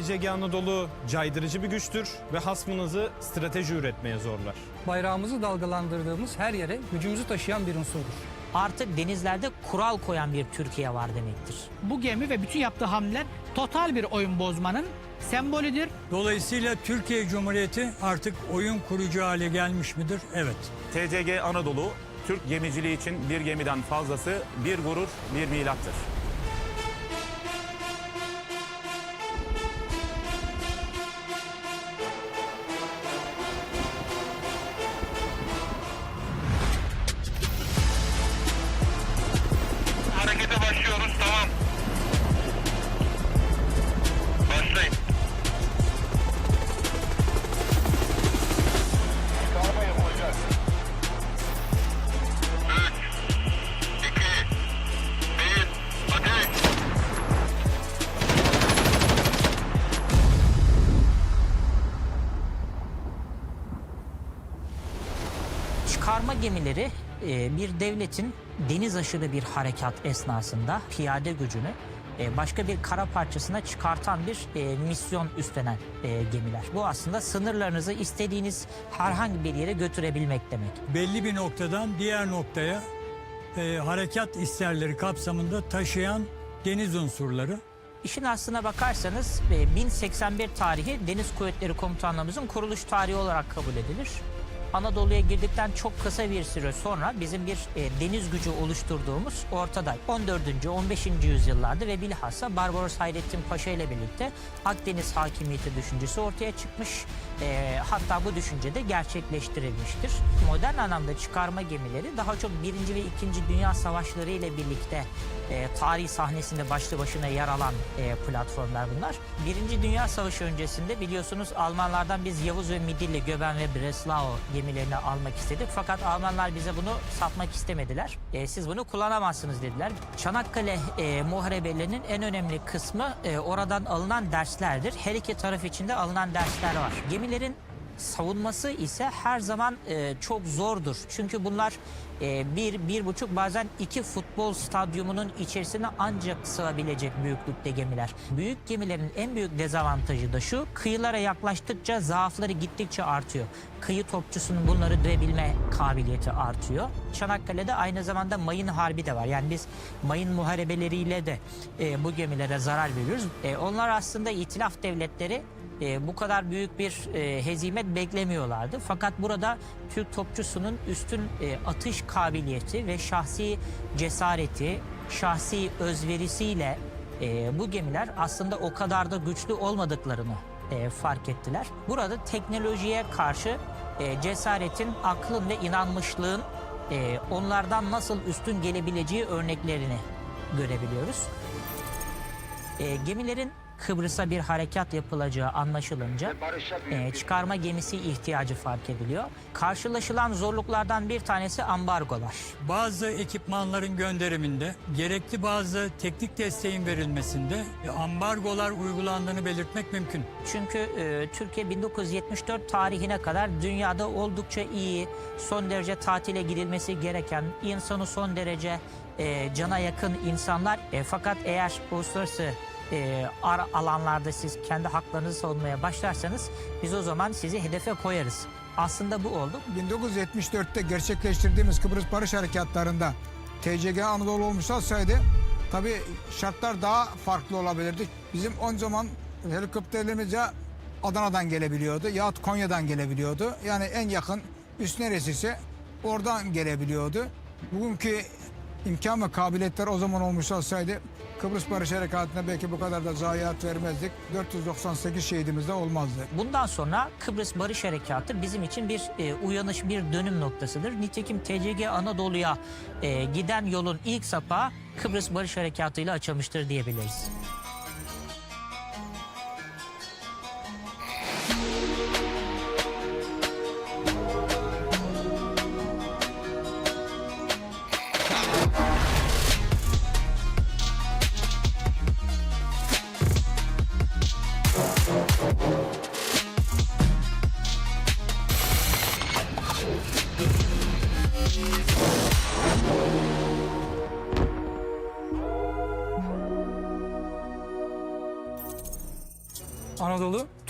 TCG Anadolu caydırıcı bir güçtür ve hasmınızı strateji üretmeye zorlar. Bayrağımızı dalgalandırdığımız her yere gücümüzü taşıyan bir unsurdur. Artık denizlerde kural koyan bir Türkiye var demektir. Bu gemi ve bütün yaptığı hamleler total bir oyun bozmanın sembolüdür. Dolayısıyla Türkiye Cumhuriyeti artık oyun kurucu hale gelmiş midir? Evet. TCG Anadolu, Türk gemiciliği için bir gemiden fazlası bir gurur, bir milattır. Gemileri e, bir devletin deniz aşırı bir harekat esnasında piyade gücünü e, başka bir kara parçasına çıkartan bir e, misyon üstlenen e, gemiler. Bu aslında sınırlarınızı istediğiniz herhangi bir yere götürebilmek demek. Belli bir noktadan diğer noktaya e, harekat isterleri kapsamında taşıyan deniz unsurları. İşin aslına bakarsanız e, 1081 tarihi Deniz Kuvvetleri Komutanlığımızın kuruluş tarihi olarak kabul edilir. Anadolu'ya girdikten çok kısa bir süre sonra bizim bir e, deniz gücü oluşturduğumuz ortada. 14. 15. yüzyıllarda ve bilhassa Barbaros Hayrettin Paşa ile birlikte Akdeniz hakimiyeti düşüncesi ortaya çıkmış. E, hatta bu düşünce de gerçekleştirilmiştir. Modern anlamda çıkarma gemileri daha çok 1. ve 2. Dünya Savaşları ile birlikte e, tarih sahnesinde başlı başına yer alan e, platformlar bunlar. Birinci Dünya Savaşı öncesinde biliyorsunuz Almanlardan biz Yavuz ve Midilli, Göben ve Breslau gemilerini almak istedik. Fakat Almanlar bize bunu satmak istemediler. E, siz bunu kullanamazsınız dediler. Çanakkale e, muharebelerinin en önemli kısmı e, oradan alınan derslerdir. Her iki taraf içinde alınan dersler var. Gemilerin savunması ise her zaman e, çok zordur. Çünkü bunlar e, bir, bir buçuk bazen iki futbol stadyumunun içerisine ancak sığabilecek büyüklükte gemiler. Büyük gemilerin en büyük dezavantajı da şu, kıyılara yaklaştıkça zaafları gittikçe artıyor. Kıyı topçusunun bunları dövebilme kabiliyeti artıyor. Çanakkale'de aynı zamanda mayın harbi de var. Yani biz mayın muharebeleriyle de e, bu gemilere zarar veriyoruz. E, onlar aslında itilaf devletleri e, bu kadar büyük bir e, hezimet beklemiyorlardı. Fakat burada Türk topçusunun üstün e, atış kabiliyeti ve şahsi cesareti, şahsi özverisiyle e, bu gemiler aslında o kadar da güçlü olmadıklarını e, fark ettiler. Burada teknolojiye karşı e, cesaretin, aklın ve inanmışlığın e, onlardan nasıl üstün gelebileceği örneklerini görebiliyoruz. E, gemilerin Kıbrıs'a bir harekat yapılacağı anlaşılınca e, çıkarma gemisi ihtiyacı fark ediliyor. Karşılaşılan zorluklardan bir tanesi ambargolar. Bazı ekipmanların gönderiminde, gerekli bazı teknik desteğin verilmesinde e, ambargolar uygulandığını belirtmek mümkün. Çünkü e, Türkiye 1974 tarihine kadar dünyada oldukça iyi, son derece tatile gidilmesi gereken, insanı son derece e, cana yakın insanlar. E, fakat eğer uluslararası e, ar alanlarda siz kendi haklarınızı savunmaya başlarsanız biz o zaman sizi hedefe koyarız. Aslında bu oldu. 1974'te gerçekleştirdiğimiz Kıbrıs Barış Harekatlarında TCG Anadolu olmuş olsaydı tabii şartlar daha farklı olabilirdi. Bizim o zaman helikopterlerimiz ya Adana'dan gelebiliyordu yahut Konya'dan gelebiliyordu. Yani en yakın üst neresiyse oradan gelebiliyordu. Bugünkü imkan ve kabiliyetler o zaman olmuş olsaydı Kıbrıs Barış Harekatı'na belki bu kadar da zayiat vermezdik. 498 şehidimiz de olmazdı. Bundan sonra Kıbrıs Barış Harekatı bizim için bir e, uyanış, bir dönüm noktasıdır. Nitekim TCG Anadolu'ya e, giden yolun ilk sapağı Kıbrıs Barış Harekatı ile açılmıştır diyebiliriz.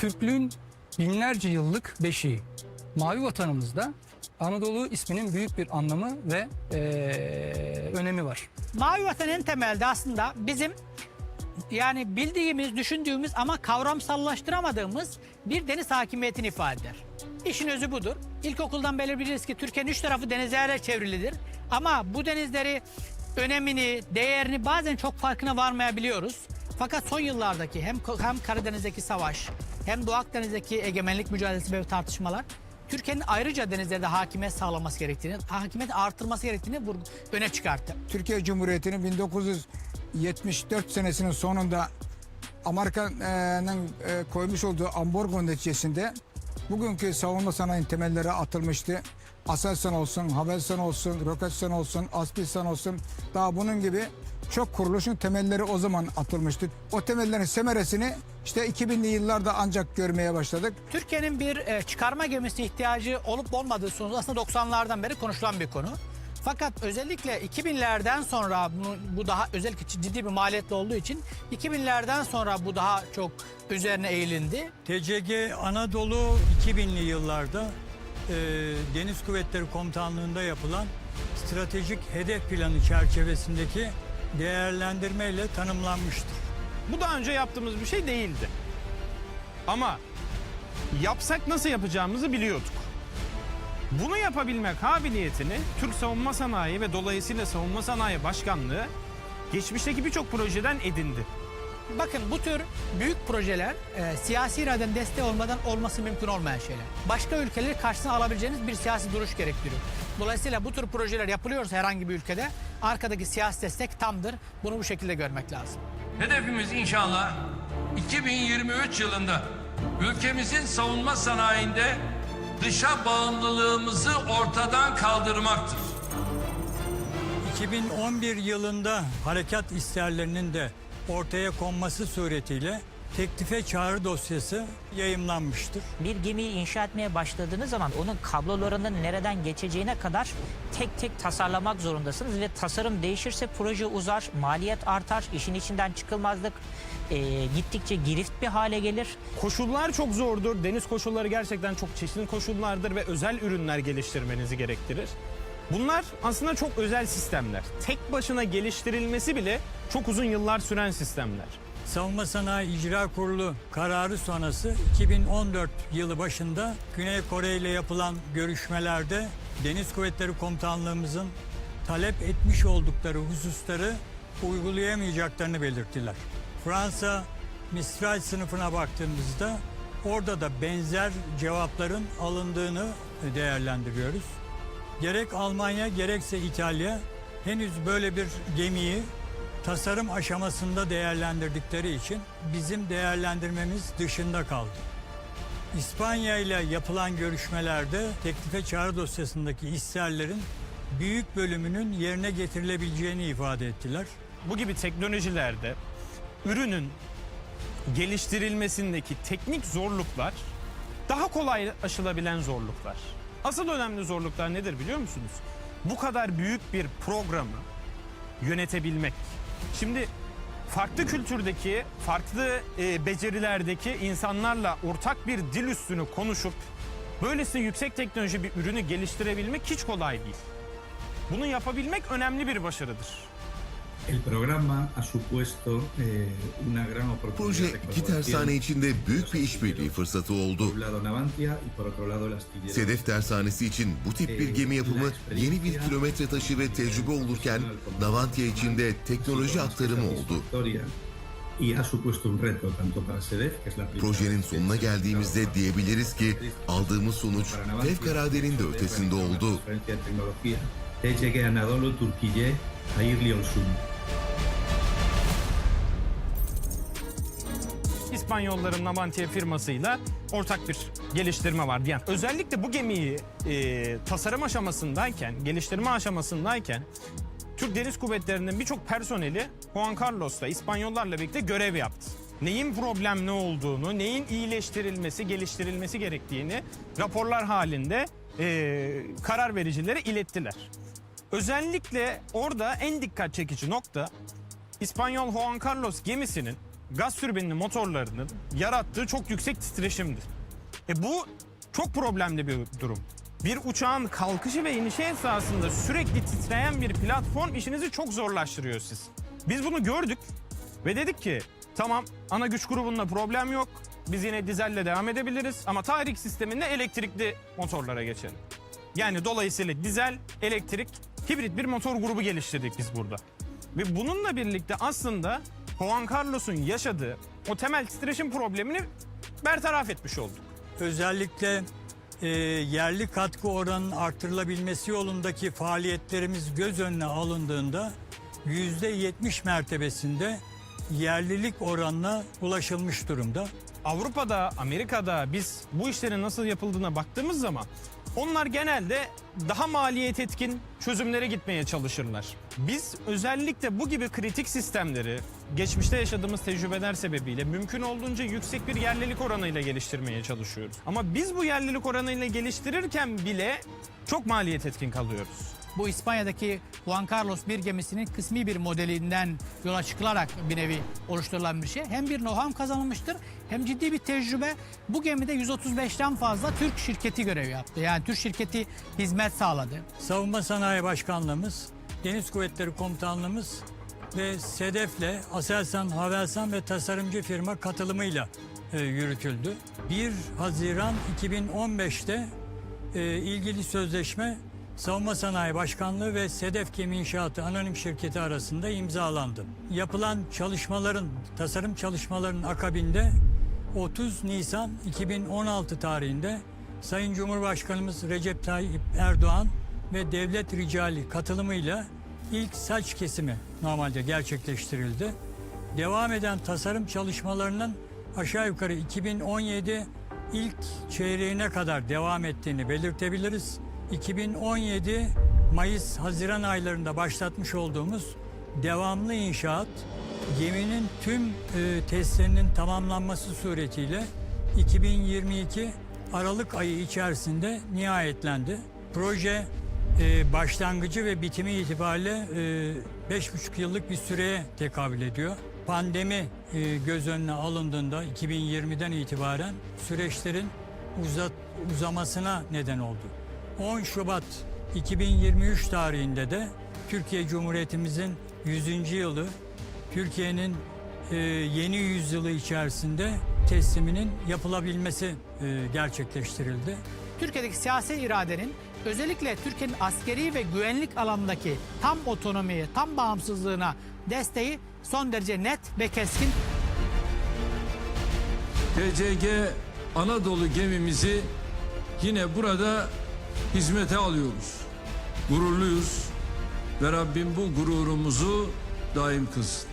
Türklüğün binlerce yıllık beşiği. Mavi vatanımızda Anadolu isminin büyük bir anlamı ve eee, önemi var. Mavi Vatan en temelde aslında bizim yani bildiğimiz, düşündüğümüz ama kavramsallaştıramadığımız bir deniz hakimiyetini ifade eder. İşin özü budur. İlkokuldan beri biliriz ki Türkiye'nin üç tarafı denizlerle çevrilidir. Ama bu denizleri önemini, değerini bazen çok farkına varmayabiliyoruz. Fakat son yıllardaki hem hem Karadeniz'deki savaş hem Doğu Akdeniz'deki egemenlik mücadelesi ve tartışmalar Türkiye'nin ayrıca denizlerde hakimiyet sağlaması gerektiğini, hakimiyet artırması gerektiğini öne çıkarttı. Türkiye Cumhuriyeti'nin 1974 senesinin sonunda Amerika'nın e, koymuş olduğu ambargo neticesinde bugünkü savunma sanayi temelleri atılmıştı. Aselsan olsun, Havelsan olsun, Roketsan olsun, Aspilsan olsun daha bunun gibi çok kuruluşun temelleri o zaman atılmıştı. O temellerin semeresini işte 2000'li yıllarda ancak görmeye başladık. Türkiye'nin bir e, çıkarma gemisine ihtiyacı olup olmadığı sonucu aslında 90'lardan beri konuşulan bir konu. Fakat özellikle 2000'lerden sonra bu, bu daha özellikle ciddi bir maliyetli olduğu için 2000'lerden sonra bu daha çok üzerine eğilindi. TCG Anadolu 2000'li yıllarda e, Deniz Kuvvetleri Komutanlığı'nda yapılan stratejik hedef planı çerçevesindeki değerlendirmeyle tanımlanmıştır. Bu daha önce yaptığımız bir şey değildi. Ama yapsak nasıl yapacağımızı biliyorduk. Bunu yapabilme kabiliyetini Türk Savunma Sanayi ve dolayısıyla Savunma Sanayi Başkanlığı geçmişteki birçok projeden edindi. Bakın bu tür büyük projeler e, siyasi iradenin desteği olmadan olması mümkün olmayan şeyler. Başka ülkeleri karşısına alabileceğiniz bir siyasi duruş gerektiriyor. Dolayısıyla bu tür projeler yapılıyorsa herhangi bir ülkede arkadaki siyasi destek tamdır. Bunu bu şekilde görmek lazım. Hedefimiz inşallah 2023 yılında ülkemizin savunma sanayinde dışa bağımlılığımızı ortadan kaldırmaktır. 2011 yılında harekat isterlerinin de ortaya konması suretiyle teklife çağrı dosyası yayımlanmıştır. Bir gemiyi inşa etmeye başladığınız zaman onun kablolarının nereden geçeceğine kadar tek tek tasarlamak zorundasınız ve tasarım değişirse proje uzar, maliyet artar, işin içinden çıkılmazlık e, gittikçe girift bir hale gelir. Koşullar çok zordur. Deniz koşulları gerçekten çok çeşitli koşullardır ve özel ürünler geliştirmenizi gerektirir. Bunlar aslında çok özel sistemler. Tek başına geliştirilmesi bile çok uzun yıllar süren sistemler. Savunma Sanayi İcra Kurulu kararı sonrası 2014 yılı başında Güney Kore ile yapılan görüşmelerde Deniz Kuvvetleri Komutanlığımızın talep etmiş oldukları hususları uygulayamayacaklarını belirttiler. Fransa Mistral sınıfına baktığımızda orada da benzer cevapların alındığını değerlendiriyoruz. Gerek Almanya gerekse İtalya henüz böyle bir gemiyi tasarım aşamasında değerlendirdikleri için bizim değerlendirmemiz dışında kaldı. İspanya ile yapılan görüşmelerde teklife çağrı dosyasındaki isterlerin büyük bölümünün yerine getirilebileceğini ifade ettiler. Bu gibi teknolojilerde ürünün geliştirilmesindeki teknik zorluklar daha kolay aşılabilen zorluklar. Asıl önemli zorluklar nedir biliyor musunuz? Bu kadar büyük bir programı yönetebilmek. Şimdi farklı kültürdeki, farklı e, becerilerdeki insanlarla ortak bir dil üstünü konuşup böylesine yüksek teknoloji bir ürünü geliştirebilmek hiç kolay değil. Bunu yapabilmek önemli bir başarıdır. El programa ha supuesto eh, una gran oportunidad Proje iki tersane içinde büyük bir işbirliği fırsatı oldu. Sedef Tersanesi için bu tip bir gemi yapımı yeni bir kilometre taşı ve tecrübe olurken Navantia için de teknoloji aktarımı oldu. Projenin sonuna geldiğimizde diyebiliriz ki aldığımız sonuç fevkaladenin de ötesinde oldu. TCG Anadolu Turquille Hayırlı olsun. İspanyolların Navantia firmasıyla ortak bir geliştirme var diyen. Özellikle bu gemiyi e, tasarım aşamasındayken, geliştirme aşamasındayken Türk Deniz Kuvvetleri'nin birçok personeli Juan Carlos'ta İspanyollarla birlikte görev yaptı. Neyin problem ne olduğunu, neyin iyileştirilmesi, geliştirilmesi gerektiğini raporlar halinde e, karar vericilere ilettiler. Özellikle orada en dikkat çekici nokta İspanyol Juan Carlos gemisinin gaz türbinli motorlarının yarattığı çok yüksek titreşimdi. E bu çok problemli bir durum. Bir uçağın kalkışı ve inişi esasında sürekli titreyen bir platform işinizi çok zorlaştırıyor siz. Biz bunu gördük ve dedik ki tamam ana güç grubunda problem yok. Biz yine dizelle devam edebiliriz ama tahrik sisteminde elektrikli motorlara geçelim. Yani dolayısıyla dizel, elektrik, hibrit bir motor grubu geliştirdik biz burada. Ve bununla birlikte aslında Juan Carlos'un yaşadığı o temel titreşim problemini bertaraf etmiş olduk. Özellikle e, yerli katkı oranının artırılabilmesi yolundaki faaliyetlerimiz göz önüne alındığında yüzde 70 mertebesinde yerlilik oranına ulaşılmış durumda. Avrupa'da, Amerika'da biz bu işlerin nasıl yapıldığına baktığımız zaman onlar genelde daha maliyet etkin çözümlere gitmeye çalışırlar. Biz özellikle bu gibi kritik sistemleri geçmişte yaşadığımız tecrübeler sebebiyle mümkün olduğunca yüksek bir yerlilik oranıyla geliştirmeye çalışıyoruz. Ama biz bu yerlilik oranıyla geliştirirken bile çok maliyet etkin kalıyoruz. Bu İspanya'daki Juan Carlos bir gemisinin kısmi bir modelinden yola çıkılarak bir nevi oluşturulan bir şey. Hem bir know-how kazanılmıştır hem ciddi bir tecrübe. Bu gemide 135'ten fazla Türk şirketi görev yaptı. Yani Türk şirketi hizmet sağladı. Savunma Sanayi Başkanlığımız, Deniz Kuvvetleri Komutanlığımız ve SEDEF'le Aselsan, Havelsan ve tasarımcı firma katılımıyla e, yürütüldü. 1 Haziran 2015'te e, ilgili sözleşme Savunma Sanayi Başkanlığı ve SEDEF Gemi İnşaatı Anonim Şirketi arasında imzalandı. Yapılan çalışmaların, tasarım çalışmalarının akabinde 30 Nisan 2016 tarihinde Sayın Cumhurbaşkanımız Recep Tayyip Erdoğan ve devlet ricali katılımıyla ilk saç kesimi normalde gerçekleştirildi. Devam eden tasarım çalışmalarının aşağı yukarı 2017 ilk çeyreğine kadar devam ettiğini belirtebiliriz. 2017 Mayıs-Haziran aylarında başlatmış olduğumuz devamlı inşaat geminin tüm e, testlerinin tamamlanması suretiyle 2022 Aralık ayı içerisinde nihayetlendi. Proje e, başlangıcı ve bitimi itibariyle e, beş buçuk yıllık bir süreye tekabül ediyor. Pandemi e, göz önüne alındığında 2020'den itibaren süreçlerin uzat, uzamasına neden oldu. 10 Şubat 2023 tarihinde de Türkiye Cumhuriyetimizin 100. yılı Türkiye'nin e, yeni yüzyılı içerisinde tesliminin yapılabilmesi e, gerçekleştirildi. Türkiye'deki siyasi iradenin özellikle Türkiye'nin askeri ve güvenlik alanındaki tam otonomiye, tam bağımsızlığına desteği son derece net ve keskin. TCG Anadolu gemimizi yine burada hizmete alıyoruz. Gururluyuz ve Rabbim bu gururumuzu daim kılsın.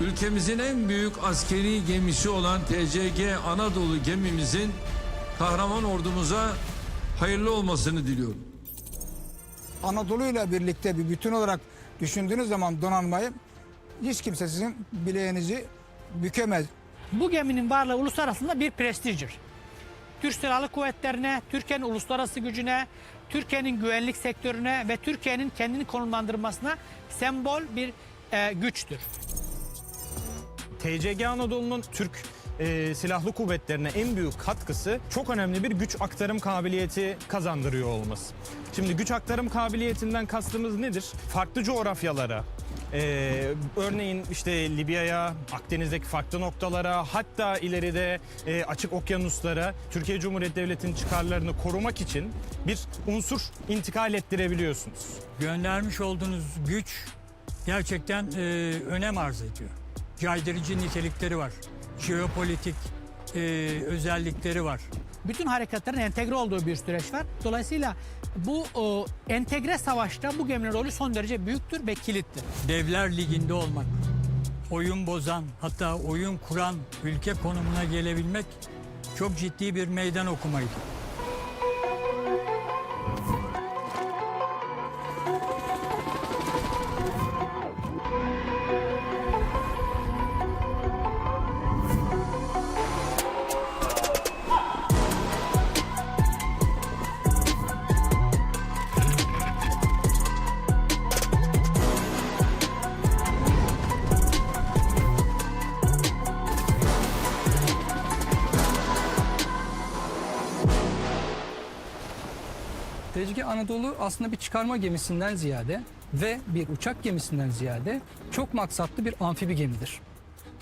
Ülkemizin en büyük askeri gemisi olan TCG Anadolu gemimizin kahraman ordumuza hayırlı olmasını diliyorum. Anadolu ile birlikte bir bütün olarak düşündüğünüz zaman donanmayı hiç kimse sizin bileğinizi bükemez. Bu geminin varlığı uluslararasında bir prestijdir. Türk Silahlı Kuvvetlerine, Türkiye'nin uluslararası gücüne, Türkiye'nin güvenlik sektörüne ve Türkiye'nin kendini konumlandırmasına sembol bir e, güçtür. TCG Anadolu'nun Türk e, silahlı kuvvetlerine en büyük katkısı çok önemli bir güç aktarım kabiliyeti kazandırıyor olması. Şimdi güç aktarım kabiliyetinden kastımız nedir? Farklı coğrafyalara, e, örneğin işte Libya'ya, Akdeniz'deki farklı noktalara, hatta ileride e, açık okyanuslara Türkiye Cumhuriyeti Devleti'nin çıkarlarını korumak için bir unsur intikal ettirebiliyorsunuz. Göndermiş olduğunuz güç gerçekten e, önem arz ediyor. Caydırıcı nitelikleri var. Jeopolitik e, özellikleri var. Bütün harekatların entegre olduğu bir süreç var. Dolayısıyla bu o, entegre savaşta bu geminin rolü son derece büyüktür ve kilittir. Devler Ligi'nde olmak, oyun bozan hatta oyun kuran ülke konumuna gelebilmek çok ciddi bir meydan okumaydı. Anadolu aslında bir çıkarma gemisinden ziyade ve bir uçak gemisinden ziyade çok maksatlı bir amfibi gemidir.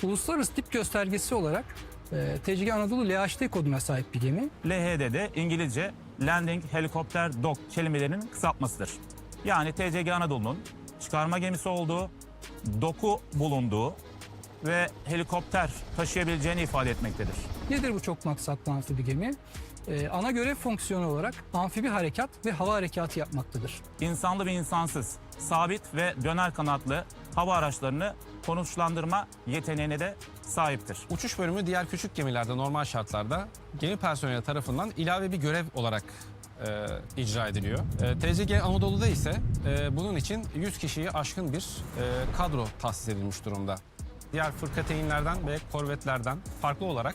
Uluslararası tip göstergesi olarak e, TCG Anadolu LHD koduna sahip bir gemi. LHD'de İngilizce Landing Helicopter Dock kelimelerinin kısaltmasıdır. Yani TCG Anadolu'nun çıkarma gemisi olduğu, doku bulunduğu ve helikopter taşıyabileceğini ifade etmektedir. Nedir bu çok maksatlı amfibi gemi? E, ana görev fonksiyonu olarak amfibi harekat ve hava harekatı yapmaktadır. İnsanlı ve insansız, sabit ve döner kanatlı hava araçlarını konuşlandırma yeteneğine de sahiptir. Uçuş bölümü diğer küçük gemilerde normal şartlarda gemi personeli tarafından ilave bir görev olarak e, icra ediliyor. E, TCG Anadolu'da ise e, bunun için 100 kişiyi aşkın bir e, kadro tahsis edilmiş durumda. Diğer fırkateynlerden ve korvetlerden farklı olarak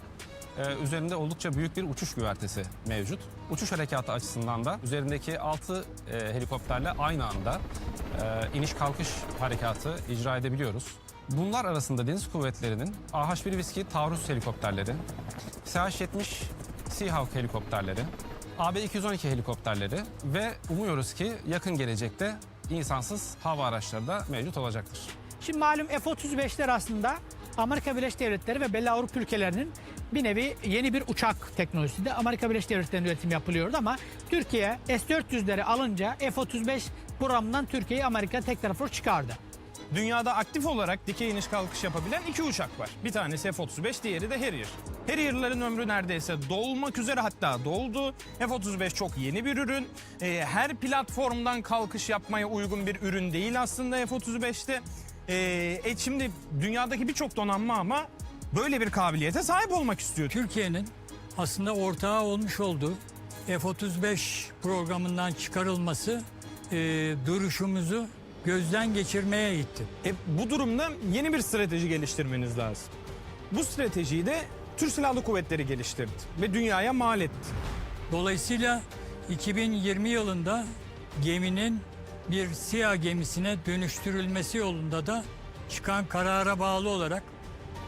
e, üzerinde oldukça büyük bir uçuş güvertesi mevcut. Uçuş harekatı açısından da üzerindeki 6 e, helikopterle aynı anda e, iniş kalkış harekatı icra edebiliyoruz. Bunlar arasında deniz kuvvetlerinin AH-1 Whiskey Taurus helikopterleri, SH-70 Seahawk helikopterleri, AB-212 helikopterleri ve umuyoruz ki yakın gelecekte insansız hava araçları da mevcut olacaktır. Şimdi malum F-35'ler aslında Amerika Birleşik Devletleri ve belli Avrupa ülkelerinin bir nevi yeni bir uçak teknolojisinde Amerika Birleşik Devletleri'nin üretimi yapılıyordu ama Türkiye S-400'leri alınca F-35 programından Türkiye'yi Amerika tek taraflı çıkardı. Dünyada aktif olarak dikey iniş kalkış yapabilen iki uçak var. Bir tanesi F-35, diğeri de Harrier. Harrier'ların ömrü neredeyse dolmak üzere hatta doldu. F-35 çok yeni bir ürün. Ee, her platformdan kalkış yapmaya uygun bir ürün değil aslında F-35'te. Ee, e, şimdi dünyadaki birçok donanma ama böyle bir kabiliyete sahip olmak istiyor. Türkiye'nin aslında ortağı olmuş olduğu F-35 programından çıkarılması e, duruşumuzu gözden geçirmeye itti. E, bu durumda yeni bir strateji geliştirmeniz lazım. Bu stratejiyi de Türk Silahlı Kuvvetleri geliştirdi ve dünyaya mal etti. Dolayısıyla 2020 yılında geminin bir SİHA gemisine dönüştürülmesi yolunda da çıkan karara bağlı olarak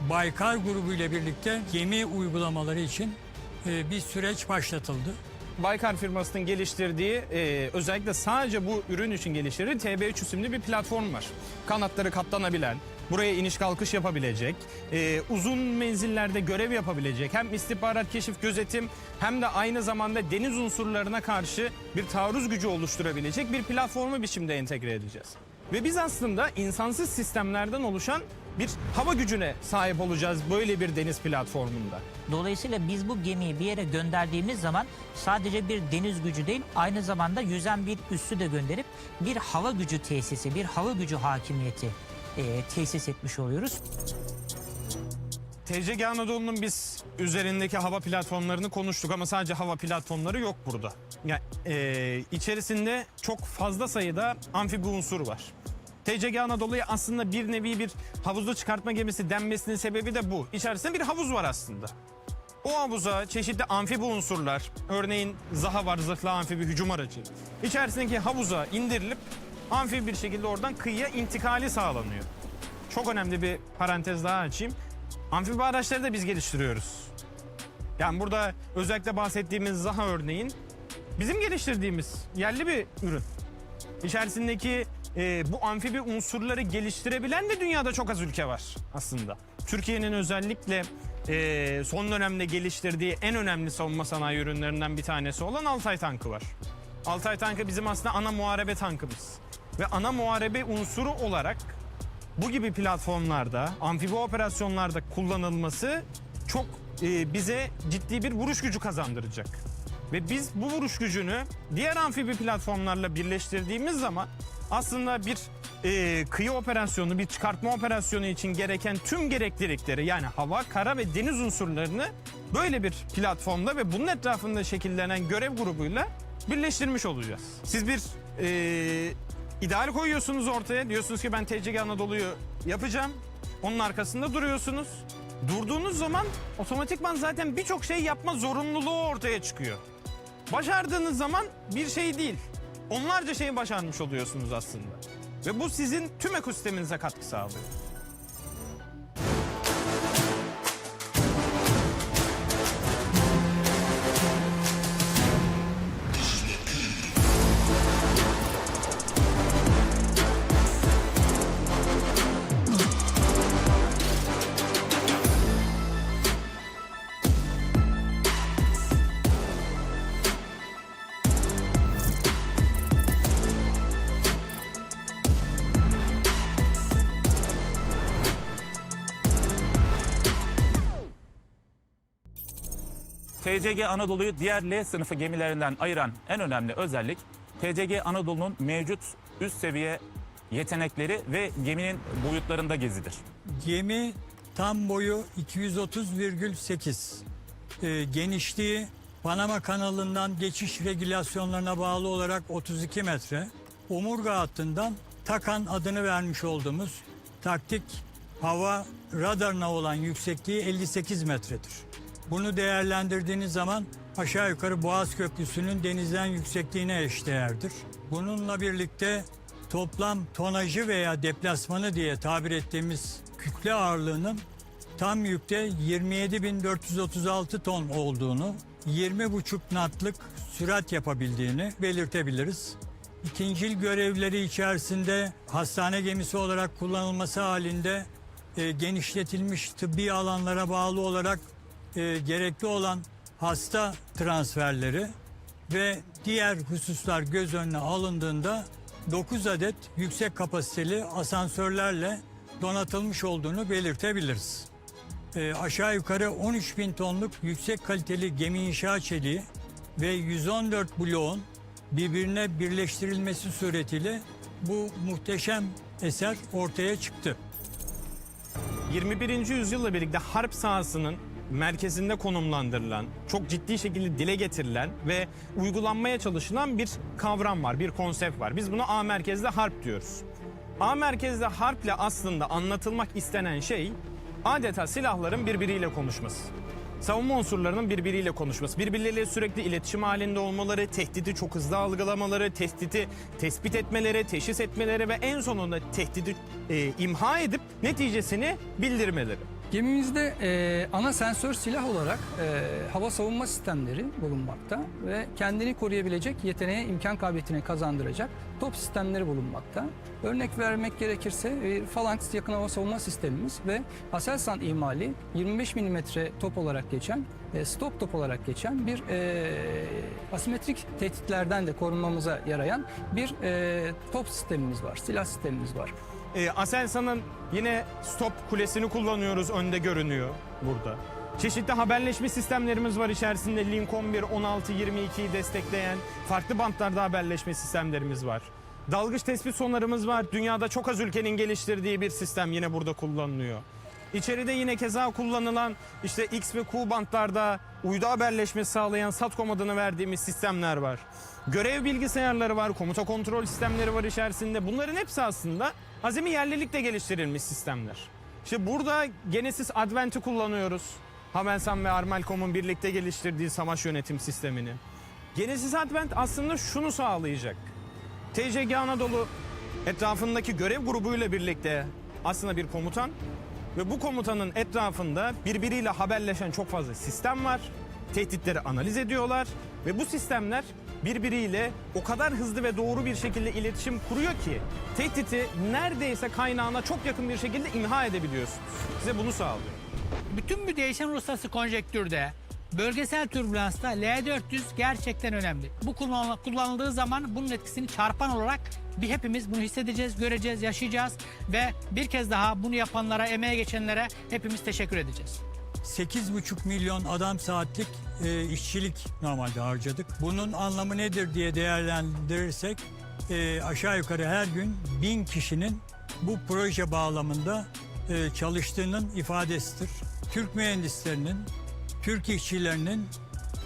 Baykar grubu ile birlikte gemi uygulamaları için e, bir süreç başlatıldı. Baykar firmasının geliştirdiği e, özellikle sadece bu ürün için geliştirdiği TB3 isimli bir platform var. Kanatları katlanabilen, buraya iniş kalkış yapabilecek, e, uzun menzillerde görev yapabilecek, hem istihbarat, keşif, gözetim hem de aynı zamanda deniz unsurlarına karşı bir taarruz gücü oluşturabilecek bir platformu biçimde entegre edeceğiz. Ve biz aslında insansız sistemlerden oluşan bir hava gücüne sahip olacağız böyle bir deniz platformunda. Dolayısıyla biz bu gemiyi bir yere gönderdiğimiz zaman sadece bir deniz gücü değil aynı zamanda yüzen bir üssü de gönderip bir hava gücü tesisi, bir hava gücü hakimiyeti e, tesis etmiş oluyoruz. TCG Anadolu'nun biz üzerindeki hava platformlarını konuştuk ama sadece hava platformları yok burada. Yani e, içerisinde çok fazla sayıda amfibi unsur var. TCG Anadolu'ya aslında bir nevi bir havuzlu çıkartma gemisi denmesinin sebebi de bu. İçerisinde bir havuz var aslında. O havuza çeşitli amfibi unsurlar, örneğin ZAHA var zırhlı amfibi hücum aracı. İçerisindeki havuza indirilip amfibi bir şekilde oradan kıyıya intikali sağlanıyor. Çok önemli bir parantez daha açayım. Amfibi araçları da biz geliştiriyoruz. Yani burada özellikle bahsettiğimiz ZAHA örneğin bizim geliştirdiğimiz yerli bir ürün. İçerisindeki e, bu amfibi unsurları geliştirebilen de dünyada çok az ülke var aslında. Türkiye'nin özellikle e, son dönemde geliştirdiği en önemli savunma sanayi ürünlerinden bir tanesi olan Altay tankı var. Altay tankı bizim aslında ana muharebe tankımız. Ve ana muharebe unsuru olarak bu gibi platformlarda, amfibi operasyonlarda kullanılması çok e, bize ciddi bir vuruş gücü kazandıracak. Ve biz bu vuruş gücünü diğer amfibi platformlarla birleştirdiğimiz zaman aslında bir e, kıyı operasyonu, bir çıkartma operasyonu için gereken tüm gereklilikleri yani hava, kara ve deniz unsurlarını böyle bir platformda ve bunun etrafında şekillenen görev grubuyla birleştirmiş olacağız. Siz bir e, ideal koyuyorsunuz ortaya. Diyorsunuz ki ben TCG Anadolu'yu yapacağım. Onun arkasında duruyorsunuz. Durduğunuz zaman otomatikman zaten birçok şey yapma zorunluluğu ortaya çıkıyor. Başardığınız zaman bir şey değil. Onlarca şeyi başarmış oluyorsunuz aslında. Ve bu sizin tüm ekosisteminize katkı sağlıyor. TCG Anadolu'yu diğer L sınıfı gemilerinden ayıran en önemli özellik TCG Anadolu'nun mevcut üst seviye yetenekleri ve geminin boyutlarında gezidir. Gemi tam boyu 230,8. Ee, genişliği Panama kanalından geçiş regülasyonlarına bağlı olarak 32 metre. Omurga hattından TAKAN adını vermiş olduğumuz taktik hava radarına olan yüksekliği 58 metredir. Bunu değerlendirdiğiniz zaman aşağı yukarı Boğaz Köprüsü'nün denizden yüksekliğine eşdeğerdir. Bununla birlikte toplam tonajı veya deplasmanı diye tabir ettiğimiz kütle ağırlığının tam yükte 27.436 ton olduğunu, 20,5 knotlık sürat yapabildiğini belirtebiliriz. İkincil görevleri içerisinde hastane gemisi olarak kullanılması halinde e, genişletilmiş tıbbi alanlara bağlı olarak e, gerekli olan hasta transferleri ve diğer hususlar göz önüne alındığında 9 adet yüksek kapasiteli asansörlerle donatılmış olduğunu belirtebiliriz. E, aşağı yukarı 13 bin tonluk yüksek kaliteli gemi inşa çeliği ve 114 bloğun birbirine birleştirilmesi suretiyle bu muhteşem eser ortaya çıktı. 21. yüzyılla birlikte harp sahasının merkezinde konumlandırılan, çok ciddi şekilde dile getirilen ve uygulanmaya çalışılan bir kavram var, bir konsept var. Biz buna A merkezli harp diyoruz. A merkezli harple aslında anlatılmak istenen şey adeta silahların birbiriyle konuşması. Savunma unsurlarının birbiriyle konuşması, birbirleriyle sürekli iletişim halinde olmaları, tehdidi çok hızlı algılamaları, tehdidi tespit etmeleri, teşhis etmeleri ve en sonunda tehdidi e, imha edip neticesini bildirmeleri. Gemimizde e, ana sensör silah olarak e, hava savunma sistemleri bulunmakta ve kendini koruyabilecek yeteneğe imkan kabiliyetine kazandıracak top sistemleri bulunmakta. Örnek vermek gerekirse e, Phalanx yakın hava savunma sistemimiz ve Aselsan imali 25 mm top olarak geçen, e, stop top olarak geçen bir e, asimetrik tehditlerden de korunmamıza yarayan bir e, top sistemimiz var, silah sistemimiz var. E, Aselsan'ın yine stop kulesini kullanıyoruz önde görünüyor burada. Çeşitli haberleşme sistemlerimiz var içerisinde Lincoln 1, 16, 22'yi destekleyen farklı bantlarda haberleşme sistemlerimiz var. Dalgıç tespit sonarımız var. Dünyada çok az ülkenin geliştirdiği bir sistem yine burada kullanılıyor. İçeride yine keza kullanılan işte X ve Q bantlarda uydu haberleşmesi sağlayan SATCOM adını verdiğimiz sistemler var. Görev bilgisayarları var, komuta kontrol sistemleri var içerisinde. Bunların hepsi aslında azami yerlilikle geliştirilmiş sistemler. İşte burada Genesis Advent'i kullanıyoruz. Havelsan ve Armalcom'un birlikte geliştirdiği savaş yönetim sistemini. Genesis Advent aslında şunu sağlayacak. TCG Anadolu etrafındaki görev grubuyla birlikte aslında bir komutan ve bu komutanın etrafında birbiriyle haberleşen çok fazla sistem var. Tehditleri analiz ediyorlar ve bu sistemler birbiriyle o kadar hızlı ve doğru bir şekilde iletişim kuruyor ki tehditi neredeyse kaynağına çok yakın bir şekilde imha edebiliyorsunuz. Size bunu sağlıyor. Bütün bu değişen uluslararası konjektürde bölgesel türbülansta L400 gerçekten önemli. Bu kullan- kullanıldığı zaman bunun etkisini çarpan olarak bir hepimiz bunu hissedeceğiz, göreceğiz, yaşayacağız ve bir kez daha bunu yapanlara, emeğe geçenlere hepimiz teşekkür edeceğiz. 8,5 milyon adam saatlik e, işçilik normalde harcadık. Bunun anlamı nedir diye değerlendirirsek e, aşağı yukarı her gün bin kişinin bu proje bağlamında e, çalıştığının ifadesidir. Türk mühendislerinin, Türk işçilerinin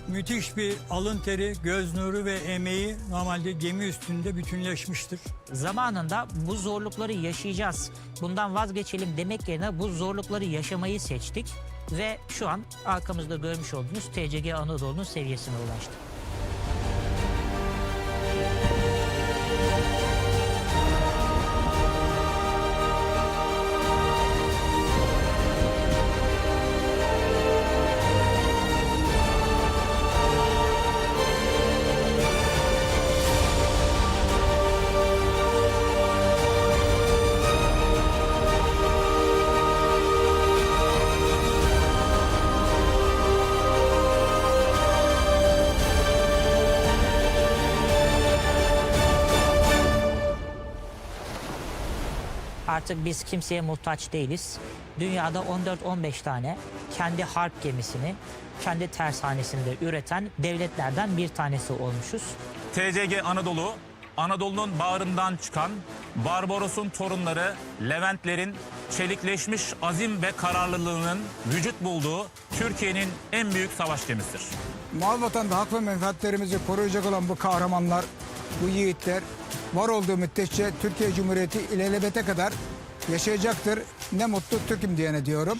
müthiş bir alın teri, göz nuru ve emeği normalde gemi üstünde bütünleşmiştir. Zamanında bu zorlukları yaşayacağız. Bundan vazgeçelim demek yerine bu zorlukları yaşamayı seçtik. Ve şu an arkamızda görmüş olduğunuz TCG Anadolu'nun seviyesine ulaştık. Artık biz kimseye muhtaç değiliz. Dünyada 14-15 tane kendi harp gemisini kendi tersanesinde üreten devletlerden bir tanesi olmuşuz. TCG Anadolu, Anadolu'nun bağrından çıkan Barbaros'un torunları Leventlerin çelikleşmiş azim ve kararlılığının vücut bulduğu Türkiye'nin en büyük savaş gemisidir. Mal vatanda hak ve menfaatlerimizi koruyacak olan bu kahramanlar, bu yiğitler var olduğu müddetçe Türkiye Cumhuriyeti ilelebete kadar yaşayacaktır. Ne mutlu Türk'üm diyene diyorum.